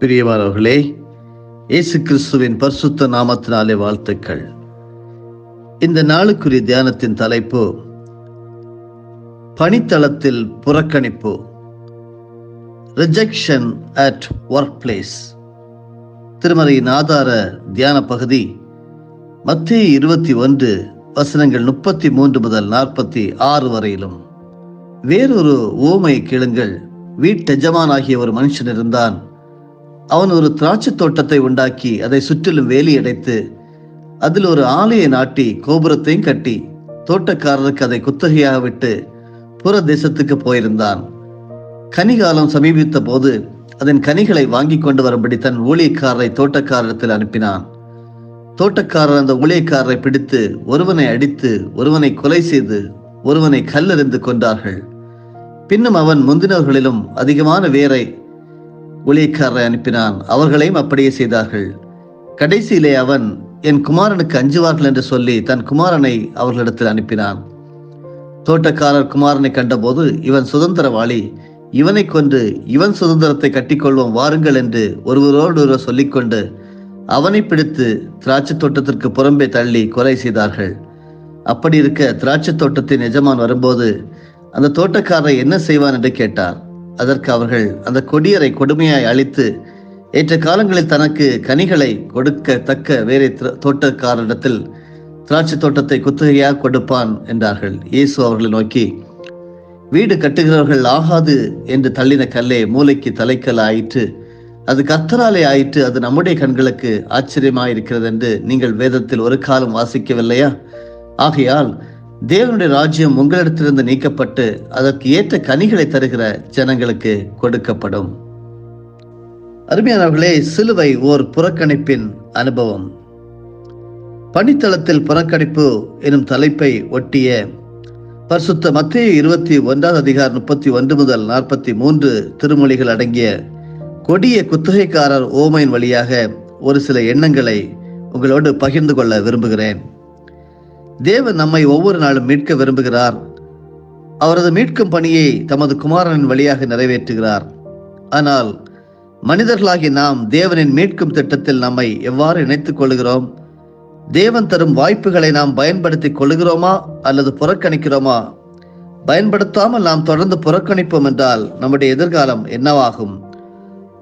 பிரியமானவர்களே இயேசு கிறிஸ்துவின் பரிசுத்த நாமத்தினாலே வாழ்த்துக்கள். இந்த நாளுக்குரிய தியானத்தின் தலைப்பு பணித்தளத்தில் புறக்கணிப்பு ரிஜெக்ஷன் அட் ஒர்க் பிளேஸ் திருமறையின் ஆதார தியான பகுதி மத்திய இருபத்தி ஒன்று வசனங்கள் முப்பத்தி மூன்று முதல் நாற்பத்தி ஆறு வரையிலும். வேறொரு ஓமை கேளுங்கள். வீட்டெஜமானாகிய ஒரு மனுஷன் இருந்தான். அவன் ஒரு திராட்சை தோட்டத்தை உண்டாக்கி அதை சுற்றிலும் வேலி அடைத்து அதில் ஒரு ஆலையை நாட்டி கோபுரத்தையும் கட்டி தோட்டக்காரருக்கு அதை குத்தகையாக விட்டு புற தேசத்துக்கு போயிருந்தான். கனிகாலம் சமீபித்த போது அதன் கனிகளை வாங்கி கொண்டு வரும்படி தன் ஊழியக்காரரை தோட்டக்காரத்தில் அனுப்பினான். தோட்டக்காரர் அந்த ஊழியக்காரரை பிடித்து ஒருவனை அடித்து ஒருவனை கொலை செய்து ஒருவனை கல்லெறிந்து கொண்டார்கள் பின்னும் அவன் முந்தினவர்களிலும் அதிகமான வேரை ஊழியக்காரரை அனுப்பினான். அவர்களையும் அப்படியே செய்தார்கள். கடைசியிலே அவன் என் குமாரனுக்கு அஞ்சுவார்கள் என்று சொல்லி தன் குமாரனை அவர்களிடத்தில் அனுப்பினான். தோட்டக்காரர் குமாரனை கண்டபோது இவன் சுதந்திரவாளி. இவனை கொண்டு இவன் சுதந்திரத்தை கட்டிக்கொள்வோம் வாருங்கள் என்று ஒருவரோடு ஒருவர் சொல்லிக்கொண்டு அவனை பிடித்து திராட்சை தோட்டத்திற்கு புறம்பே தள்ளி கொலை செய்தார்கள். அப்படி இருக்க திராட்சை தோட்டத்தின் எஜமான் வரும்போது அந்த தோட்டக்காரரை என்ன செய்வான் என்று கேட்டார். அதற்கு அவர்கள் அந்த கொடியரை கொடுமையாய் அழித்து ஏற்ற காலங்களில் தனக்கு கனிகளை கொடுக்கத்தக்க வேறே தோட்டக்காரரிடத்தில் திராட்சை தோட்டத்தை குத்தகையாக கொடுப்பான் என்றார்கள். இயேசு அவர்களை நோக்கி வீடு கட்டுகிறவர்கள் ஆகாது என்று தள்ளின கல்லே மூளைக்கு தலைக்கல் ஆயிற்று. அது கர்த்தராலே ஆயிற்று. அது நம்முடைய கண்களுக்கு ஆச்சரியமாயிருக்கிறது என்று நீங்கள் வேதத்தில் ஒரு காலம் வாசிக்கவில்லையா? ஆகையால் தேவனுடைய ராஜ்யம் உங்களிடத்திலிருந்து நீக்கப்பட்டு அதற்கு ஏற்ற கனிகளை தருகிற ஜனங்களுக்கு கொடுக்கப்படும். அருமையானவர்களே சிலுவை ஓர் புறக்கணிப்பின் அனுபவம். பணித்தளத்தில் புறக்கணிப்பு எனும் தலைப்பை ஒட்டிய பரிசுத்த மத்திய இருபத்தி ஒன்றாவது அதிகாரம் முப்பத்தி ஒன்று முதல் நாற்பத்தி மூன்று திருமொழிகள் அடங்கிய கொடிய குத்தகைக்காரர் ஓமையின் வழியாக ஒரு சில எண்ணங்களை உங்களோடு பகிர்ந்து கொள்ள விரும்புகிறேன். தேவன் நம்மை ஒவ்வொரு நாளும் மீட்க விரும்புகிறார். அவரது மீட்கும் பணியை தமது குமாரனின் வழியாக நிறைவேற்றுகிறார். ஆனால் மனிதர்களாகி நாம் தேவனின் மீட்கும் திட்டத்தில் நம்மை எவ்வாறு இணைத்துக் கொள்கிறோம் தேவன் தரும் வாய்ப்புகளை நாம் பயன்படுத்திக் கொள்கிறோமா அல்லது புறக்கணிக்கிறோமா? பயன்படுத்தாமல் நாம் தொடர்ந்து புறக்கணிப்போம் என்றால் நம்முடைய எதிர்காலம் என்னவாகும்?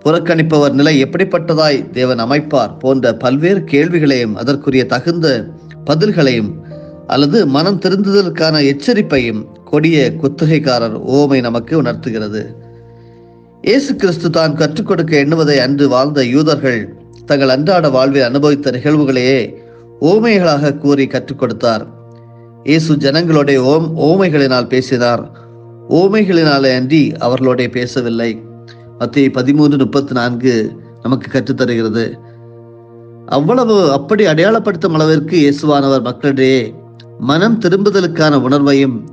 புறக்கணிப்பவர் நிலை எப்படிப்பட்டதாய் தேவன் அமைப்பார் போன்ற பல்வேறு கேள்விகளையும் அதற்குரிய தகுந்த பதில்களையும் அல்லது மனம் திருந்துதலுக்கான எச்சரிப்பையும் கொடிய குத்தகைக்காரர் ஓமை நமக்கு உணர்த்துகிறது. இயேசு கிறிஸ்து தான் கற்றுக் கொடுக்க எண்ணுவதை அன்று வாழ்ந்த யூதர்கள் தங்கள் அன்றாட வாழ்வில் அனுபவித்த நிகழ்வுகளையே ஓமைகளாக கூறி கற்றுக் கொடுத்தார். இயேசு ஜனங்களுடைய ஓம் ஓமைகளினால் பேசினார். ஓமைகளினாலே அன்றி அவர்களோடைய பேசவில்லை. மத்திய பதிமூன்று முப்பத்தி நான்கு நமக்கு கற்றுத்தருகிறது அவ்வளவு அப்படி அடையாளப்படுத்தும் அளவிற்கு இயேசுவானவர் மக்களிடையே மனம் திரும்புதலுக்கான உணர்வையும்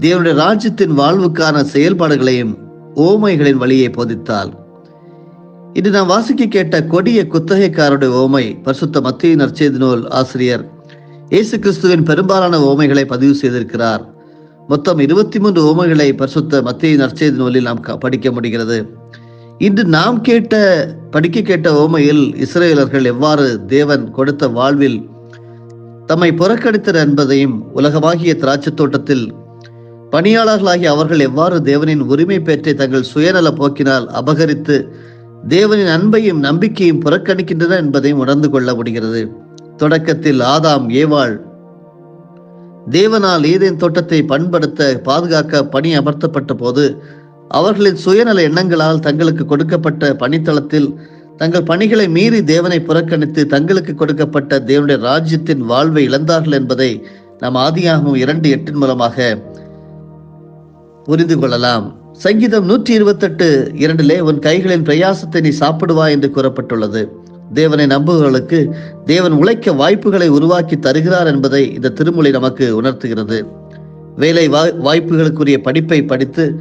தேவனுடைய ராஜ்யத்தின் வாழ்வுக்கான செயல்பாடுகளையும் ஓமைகளின் வழியை போதித்தால் இன்று நாம் வாசிக்க கேட்ட கொடிய குத்தகைக்காரருடைய ஓமை பரிசுத்த மத்திய நற்செய்தி நூல் ஆசிரியர் இயேசு கிறிஸ்துவின் பெரும்பாலான ஓமைகளை பதிவு செய்திருக்கிறார். மொத்தம் இருபத்தி மூன்று ஓமைகளை பரிசுத்த மத்திய நற்செய்தி நூலில் நாம் படிக்க முடிகிறது. இன்று நாம் கேட்ட படிக்க கேட்ட ஓமையில் இஸ்ரேலர்கள் எவ்வாறு தேவன் கொடுத்த வாழ்வில் தம்மை புறக்கணித்தர் என்பதையும் உலகமாகிய திராட்சை தோட்டத்தில் பணியாளர்களாகிய அவர்கள் எவ்வாறு தேவனின் உரிமை பெற்றை தங்கள் சுயநல போக்கினால் அபகரித்து தேவனின் அன்பையும் நம்பிக்கையும் புறக்கணிக்கின்றன என்பதையும் உணர்ந்து கொள்ள முடிகிறது. தொடக்கத்தில் ஆதாம் ஏவாள் தேவனால் ஏதேன் தோட்டத்தை பண்படுத்த பாதுகாக்க பணி அமர்த்தப்பட்ட போது அவர்களின் சுயநல எண்ணங்களால் தங்களுக்கு கொடுக்கப்பட்ட பணித்தளத்தில் தங்கள் பணிகளை மீறி தேவனை புறக்கணித்து தங்களுக்கு கொடுக்கப்பட்ட தேவனுடைய ராஜ்யத்தின் வாழ்வை இழந்தார்கள் என்பதை நாம் ஆதியாகவும் இரண்டு எட்டின் மூலமாக புரிந்து கொள்ளலாம். சங்கீதம் நூற்றி இருபத்தெட்டு இரண்டிலே உன் கைகளின் பிரயாசத்தை நீ சாப்பிடுவா என்று கூறப்பட்டுள்ளது. தேவனை நம்புபவர்களுக்கு தேவன் உழைக்க வாய்ப்புகளை உருவாக்கி தருகிறார் என்பதை இந்த திருமொழி நமக்கு உணர்த்துகிறது. வேலை வாய்- வாய்ப்புகளுக்குரிய படிப்பை படித்து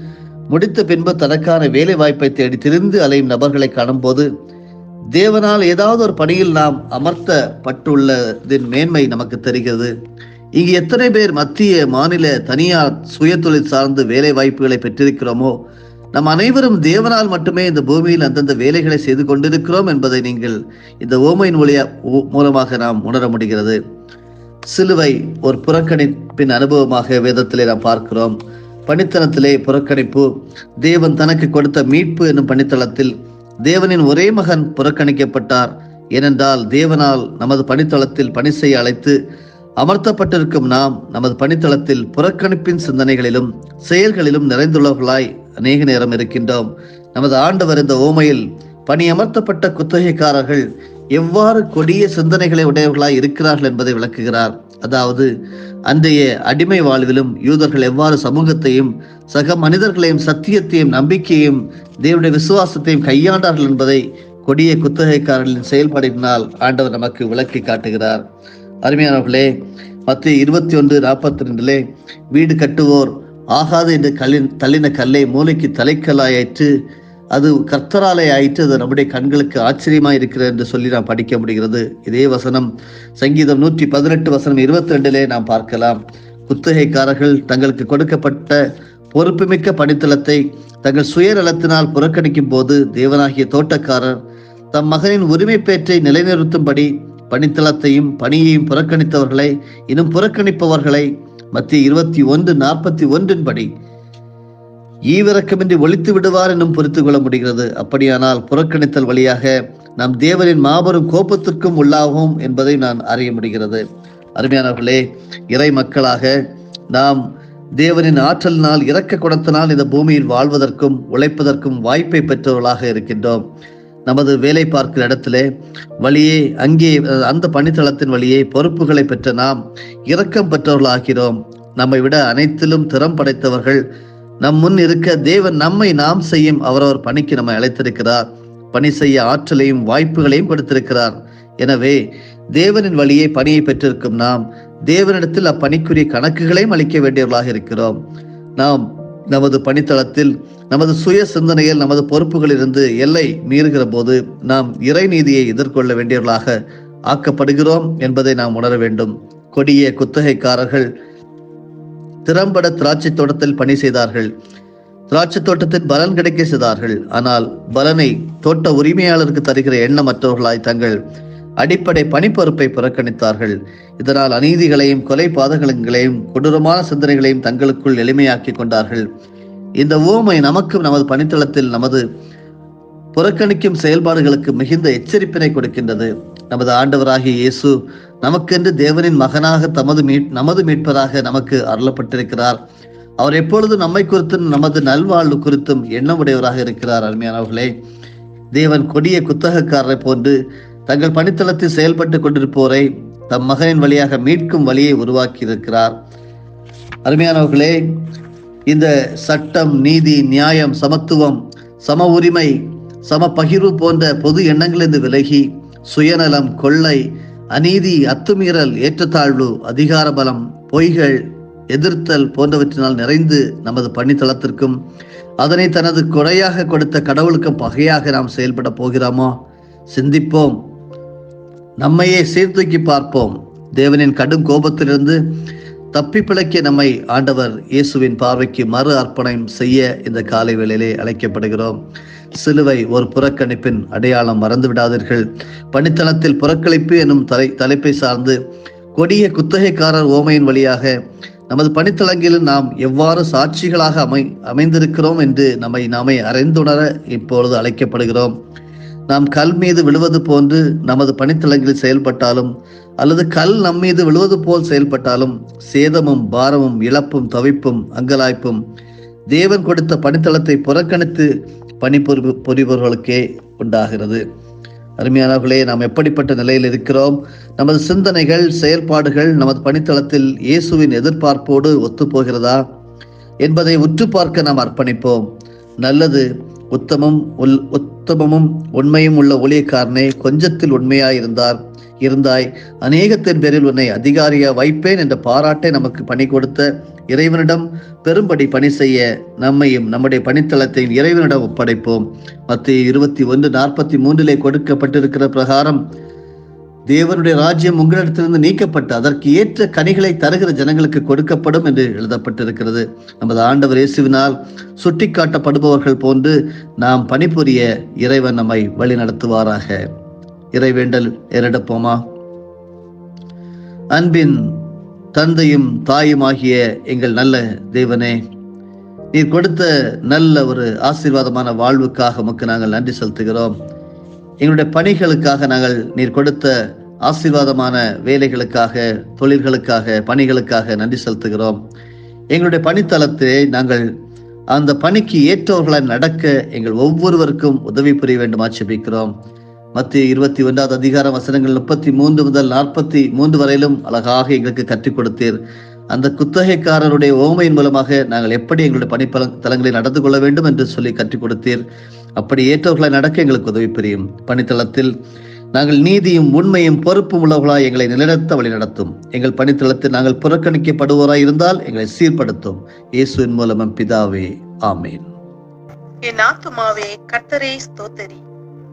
முடித்த பின்பு தனக்கான வேலை வாய்ப்பை தேடி திரிந்து அலையும் நபர்களை காணும்போது தேவனால் ஏதாவது ஒரு பணியில் நாம் அமர்த்தப்பட்டுள்ளதின் மேன்மை நமக்கு தெரிகிறது. இங்கு எத்தனை பேர் மத்திய மாநில தனியார் சுயதொழில் சார்ந்து வேலை வாய்ப்புகளை பெற்றிருக்கிறோமோ நம் அனைவரும் தேவனால் மட்டுமே இந்த பூமியில் அந்தந்த வேலைகளை செய்து கொண்டிருக்கிறோம் என்பதை நீங்கள் இந்த ஓமையின் மொழியா மூலமாக நாம் உணர முடிகிறது. சிலுவை ஒரு புறக்கணிப்பின் அனுபவமாக வேதத்திலே நாம் பார்க்கிறோம். பணித்தளத்திலே புறக்கணிப்பு தேவன் தனக்கு கொடுத்த மீட்பு என்னும் பணித்தளத்தில் தேவனின் ஒரே மகன் புறக்கணிக்கப்பட்டார். ஏனென்றால் தேவனால் நமது பணித்தளத்தில் பணி செய்ய அழைத்து அமர்த்தப்பட்டிருக்கும் நாம் நமது பணித்தளத்தில் புறக்கணிப்பின் சிந்தனைகளிலும் செயல்களிலும் நிறைந்துள்ளவர்களாய் அநேக நேரம் இருக்கின்றோம். நமது ஆண்டவர் இந்த ஓமையில் பணியமர்த்தப்பட்ட குத்தகைக்காரர்கள் எவ்வாறு கொடிய சிந்தனைகளை உடையவர்களாய் இருக்கிறார்கள் என்பதை விளக்குகிறார். அதாவது அன்றைய அடிமை வாழ்விலும் யூதர்கள் எவ்வாறு சமூகத்தையும் சக மனிதர்களையும் சத்தியத்தையும் நம்பிக்கையும் தேவனுடைய விசுவாசத்தையும் கையாண்டார்கள் என்பதை கொடிய குத்தகைக்காரர்களின் செயல்பாடினால் ஆண்டவர் நமக்கு விளக்கி காட்டுகிறார். அருமையானவர்களே மத்திய இருபத்தி ஒன்று நாற்பத்தி ரெண்டிலே வீடு கட்டுவோர் ஆகாது என்று கல்லின் தள்ளின கல்லை மூளைக்கு தலைக்கல்லாயிற்று அது கர்த்தராலே ஆயிற்று அது நம்முடைய கண்களுக்கு ஆச்சரியமா இருக்கிறது என்று சொல்லி நாம் படிக்க முடிகிறது. இதே வசனம் சங்கீதம் நூற்றி பதினெட்டு வசனம் இருபத்தி ரெண்டிலே நாம் பார்க்கலாம். குத்தகைக்காரர்கள் தங்களுக்கு கொடுக்கப்பட்ட பொறுப்புமிக்க பணித்தளத்தை தங்கள் சுயநலத்தினால் புறக்கணிக்கும் போது தேவனாகிய தோட்டக்காரர் தம் மகனின் உரிமை பேற்றை நிலைநிறுத்தும்படி பணித்தளத்தையும் பணியையும் புறக்கணித்தவர்களை இன்னும் புறக்கணிப்பவர்களை மத்திய இருபத்தி ஒன்று நாற்பத்தி ஒன்றின் படி ஈவிரக்கமின்றி ஒழித்து விடுவார் என்னும் புரிந்து கொள்ள முடிகிறது. அப்படியானால் புறக்கணித்தல் வழியாக நம் தேவரின் மாபெரும் கோபத்திற்கும் உள்ளாகும் என்பதை நான் அறிய முடிகிறது. அருமையானவர்களே இறை மக்களாக நாம் தேவனின் ஆற்றலினால் இரக்க குணத்தினால் இந்த பூமியில் வாழ்வதற்கும் உழைப்பதற்கும் வாய்ப்பை பெற்றவர்களாக இருக்கின்றோம். நமது வேலை பார்க்கிற இடத்திலே வழியே அங்கே அந்த பணித்தளத்தின் வழியே பொறுப்புகளை பெற்ற நாம் இரக்கம் பெற்றவர்களாகிறோம். நம்மை விட அனைத்திலும் திறம் படைத்தவர்கள் நம் முன் இருக்க தேவன் நம்மை நாம் செய்யும் அவரவர் பணிக்கு நம்மை அழைத்திருக்கிறார். பணி செய்ய ஆற்றலையும் வாய்ப்புகளையும் கொடுத்திருக்கிறார். எனவே தேவனின் வழியே பணியை பெற்றிருக்கும் நாம் தேவனிடத்தில் அப்பணிக்குரிய கணக்குகளையும் அளிக்க வேண்டியவர்களாக இருக்கிறோம். நாம் நமது பணித்தளத்தில் நமது சுய சிந்தனையில் நமது பொறுப்புகளிலிருந்து எல்லை மீறுகிற போது நாம் இறை நீதியை எதிர்கொள்ள வேண்டியவர்களாக ஆக்கப்படுகிறோம் என்பதை நாம் உணர வேண்டும். கொடிய குத்தகைக்காரர்கள் திறம்பட திராட்சை தோட்டத்தில் பணி செய்தார்கள். திராட்சை தோட்டத்தின் பலன் கிடைக்க செய்தார்கள். ஆனால் பலனை தோட்ட உரிமையாளருக்கு தருகிற எண்ணமற்றவர்களாய் தங்கள் அடிப்படை பணிப்பொறுப்பை புறக்கணித்தார்கள். இதனால் அநீதிகளையும் கொலை பாதகங்களையும் கொடூரமான சிந்தனைகளையும் தங்களுக்குள் எளிமையாக்கி கொண்டார்கள். இந்த ஊமை நமக்கும் நமது பணித்தளத்தில் நமது புறக்கணிக்கும் செயல்பாடுகளுக்கு மிகுந்த எச்சரிப்பினை கொடுக்கின்றது. நமது ஆண்டவராகிய இயேசு நமக்கென்று தேவனின் மகனாக தமது மீட் நமது மீட்பராக நமக்கு அருளப்பட்டிருக்கிறார். அவர் எப்பொழுதும் நம்மை குறித்தும் நமது நல்வாழ்வு குறித்தும் எண்ணமுடையவராக இருக்கிறார் அருமையானவர்களே தேவன் கொடிய குத்தகக்காரரை போன்று தங்கள் பணித்தளத்தில் செயல்பட்டு கொண்டிருப்போரை தம் மகனின் வழியாக மீட்கும் வழியை உருவாக்கி இருக்கிறார் அருமையானவர்களே இந்த சட்டம் நீதி நியாயம் சமத்துவம் சம உரிமை சம பகிர்வு போன்ற பொது எண்ணங்களிலிருந்து விலகி சுயநலம் கொள்ளை அநீதி அத்துமீறல் ஏற்றத்தாழ்வு அதிகார பலம் பொய்கள் எதிர்த்தல் போன்றவற்றினால் நிறைந்து நமது பணித்தளத்திற்கும் அதனை தனது குறையாக கொடுத்த கடவுளுக்கும் பகையாக நாம் செயல்பட போகிறோமோ? சிந்திப்போம். நம்மையே சீர்தூக்கி பார்ப்போம். தேவனின் கடும் கோபத்திலிருந்து தப்பி பிழைக்க நம்மை ஆண்டவர் இயேசுவின் பார்வைக்கு மறு அர்ப்பணம் செய்ய இந்த காலை வேளையிலே அழைக்கப்படுகிறோம். சிலுவை ஒரு புறக்கணிப்பின் அடையாளம் மறந்து விடாதீர்கள் பணித்தளத்தில் புறக்கணிப்பு எனும் தலை தலைப்பை சார்ந்து கொடிய குத்தகைக்காரர் ஓமையின் வழியாக நமது பணித்தளங்களில் நாம் எவ்வாறு சாட்சிகளாக அமை அமைந்திருக்கிறோம் என்று நம்மை நாமே அறிந்துணர இப்பொழுது அழைக்கப்படுகிறோம். நாம் கல் மீது விழுவது போன்று நமது பணித்தளங்களில் செயல்பட்டாலும் அல்லது கல் நம் மீது விழுவது போல் செயல்பட்டாலும் சேதமும் பாரமும் இழப்பும் தவிப்பும் அங்கலாய்ப்பும் தேவன் கொடுத்த பணித்தளத்தை புறக்கணித்து பணிபுரி புரிபவர்களுக்கே உண்டாகிறது. அருமையானவர்களே நாம் எப்படிப்பட்ட நிலையில் இருக்கிறோம்? நமது சிந்தனைகள் செயல்பாடுகள் நமது பணித்தளத்தில் இயேசுவின் எதிர்பார்ப்போடு ஒத்துப்போகிறதா? என்பதை உற்று பார்க்க நாம் அர்ப்பணிப்போம். நல்லது உத்தமம் உல் உத்தமமும் உண்மையும் உள்ள ஊழியக்காரனே கொஞ்சத்தில் உண்மையாயிருந்தார். இருந்தாய். அநேகத்தின் பேரில் உன்னை அதிகாரியா வைப்பேன் என்ற பாராட்டை நமக்கு பணி கொடுத்த இறைவனிடம் பெரும்படி பணி செய்ய நம்மையும் நம்முடைய பணித்தளத்தையும் இறைவனிடம் ஒப்படைப்போம். மத்திய இருபத்தி ஒன்று நாற்பத்தி மூன்றிலே கொடுக்கப்பட்டிருக்கிற பிரகாரம் தேவனுடைய ராஜ்யம் உங்களிடத்திலிருந்து நீக்கப்பட்டு அதற்கு ஏற்ற கனிகளை தருகிற ஜனங்களுக்கு கொடுக்கப்படும் என்று எழுதப்பட்டிருக்கிறது. நமது ஆண்டவர் இயேசுவினால் சுட்டிக்காட்டப்படுபவர்கள் போன்று நாம் பணிபுரிய இறைவன் நம்மை வழி நடத்துவாராக இறைவேண்டல் ஏறெடுப்போமா? அன்பின் தந்தையும் தாயுமாகிய எங்கள் நல்ல தேவனே நீர் கொடுத்த நல்ல ஒரு ஆசீர்வாதமான வாழ்வுக்காக உமக்கு நாங்கள் நன்றி செலுத்துகிறோம். எங்களுடைய பணிகளுக்காக நாங்கள் நீர் கொடுத்த ஆசீர்வாதமான வேலைகளுக்காக தொழில்களுக்காக பணிகளுக்காக நன்றி செலுத்துகிறோம். எங்களுடைய பணித்தளத்தை நாங்கள் அந்த பணிக்கு ஏற்றவர்களால் நடக்க எங்கள் ஒவ்வொருவருக்கும் உதவி புரிய வேண்டும் ஆட்சேபிக்கிறோம் மத்திய இருபத்தி ஒன்றாவது அதிகார வசனங்கள் முப்பத்தி மூன்று முதல் நாற்பத்தி மூன்று வரையிலும் அழகாக எங்களுக்கு கற்றுக் கொடுத்தீர். அந்த குத்தகைக்காரருடைய ஓமையின் மூலமாக நாங்கள் எப்படி எங்களுடைய பணிப்பல தலங்களை நடந்து கொள்ள வேண்டும் என்று சொல்லி கற்றுக் கொடுத்தீர். அப்படி ஏற்றவர்களை நடக்க எங்களுக்கு உதவி புரியும். பணித்தளத்தில் நாங்கள் நீதியும் உண்மையும் பொறுப்பும் உள்ளவர்களாய் எங்களை நிலைநிறுத்த வழி நடத்தும். எங்கள் பணித்தளத்தில் நாங்கள் புறக்கணிக்கப்படுவோராய் இருந்தால் எங்களை சீர்படுத்தும். இயேசுவின் மூலமும் பிதாவே. ஆமேன். என் ஆத்துமாவே கர்த்தரை ஸ்தோத்தரி.